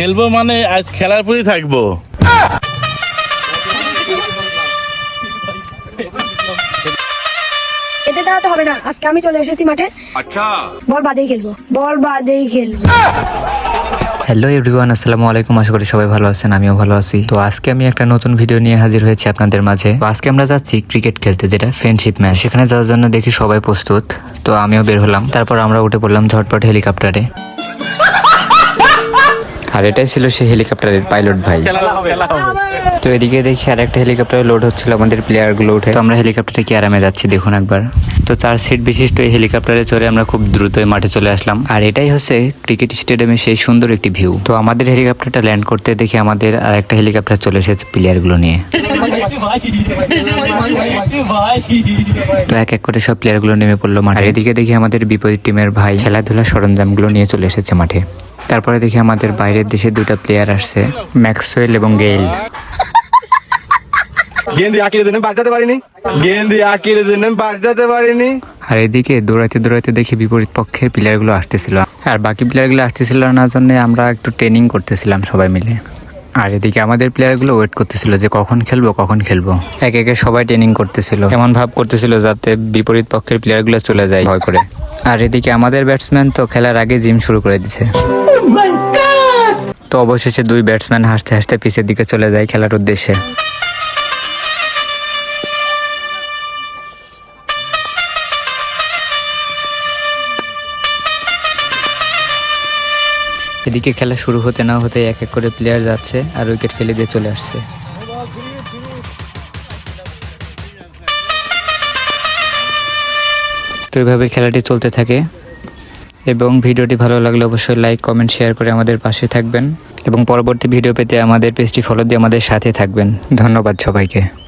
খেলব মানে আজ খেলার পরই থাকব। এতে দাঁড়াতে হবে না। আজকে আমি চলে এসেছি মাঠে। বল বাদেই খেলব। বল বাদেই খেলব। হ্যালো এভরিওয়ান আসসালামু আলাইকুম। আশা করি সবাই ভালো আছেন আমিও ভালো আছি। তো আজকে আমি একটা নতুন ভিডিও নিয়ে হাজির হয়েছি আপনাদের মাঝে। তো আজকে আমরা যাচ্ছি ক্রিকেট খেলতে যেটা ফ্রেন্ডশিপ ম্যাচ সেখানে যাওয়ার জন্য দেখি সবাই প্রস্তুত। তো আমিও বের হলাম। তারপর আমরা উঠে পড়লাম ঝটপট হেলিকপ্টারে আর এটাই ছিল সেই হেলিকপ্টারের পাইলট ভাই। তো এদিকে দেখি আর একটা হেলিকপ্টার লোড হচ্ছিল আমাদের প্লেয়ারগুলো উঠে। তো আমরা হেলিকপ্টারে কি আরামে যাচ্ছি দেখুন একবার। তো চার সিট বিশিষ্ট এই হেলিকপ্টারে চড়ে আমরা খুব দ্রুত মাঠে চলে আসলাম। আর এটাই হচ্ছে ক্রিকেট স্টেডিয়ামের সেই সুন্দর একটি ভিউ তো আমাদের হেলিকপ্টারটা ল্যান্ড করতে দেখি আমাদের আর একটা হেলিকপ্টার চলে এসেছে প্লেয়ারগুলো নিয়ে। তো এক এক করে সব প্লেয়ারগুলো নেমে পড়ল মাঠে। এদিকে দেখি আমাদের বিপরীত টিমের ভাই খেলাধুলার সরঞ্জামগুলো নিয়ে চলে এসেছে মাঠে। তারপরে দেখি আমাদের বাইরের দেশে দুটা প্লেয়ার আসছে ম্যাক্সওয়েল এবং গেইল। আর এদিকে দৌড়াইতে দৌড়াইতে দেখি বিপরীত পক্ষের প্লেয়ারগুলো আসতেছিল। আর বাকি প্লেয়ারগুলো আসতেছিল না জন্য আমরা একটু ট্রেনিং করতেছিলাম সবাই মিলে। আর এদিকে আমাদের প্লেয়ারগুলো ওয়েট করতেছিল যে কখন খেলব কখন খেলব। এক একে সবাই ট্রেনিং করতেছিল। এমন ভাব করতেছিল যাতে বিপরীত পক্ষের প্লেয়ারগুলো চলে যায় ভয় করে। আর এদিকে আমাদের ব্যাটসম্যান তো খেলার আগে জিম শুরু করে দিছে। তো অবশেষে দুই ব্যাটসম্যান হাসতে হাসতে পিছের দিকে চলে যায় খেলার উদ্দেশ্যে। এদিকে খেলা শুরু হতে না হতে এক এক করে প্লেয়ার যাচ্ছে আর উইকেট ফেলে দিয়ে চলে আসছে। তো এভাবে খেলাটি চলতে থাকে। এবং ভিডিওটি ভালো লাগলে অবশ্যই লাইক কমেন্ট শেয়ার করে আমাদের পাশে থাকবেন। এবং পরবর্তী ভিডিও পেতে আমাদের পেজটি ফলো দিয়ে আমাদের সাথে থাকবেন। ধন্যবাদ সবাইকে।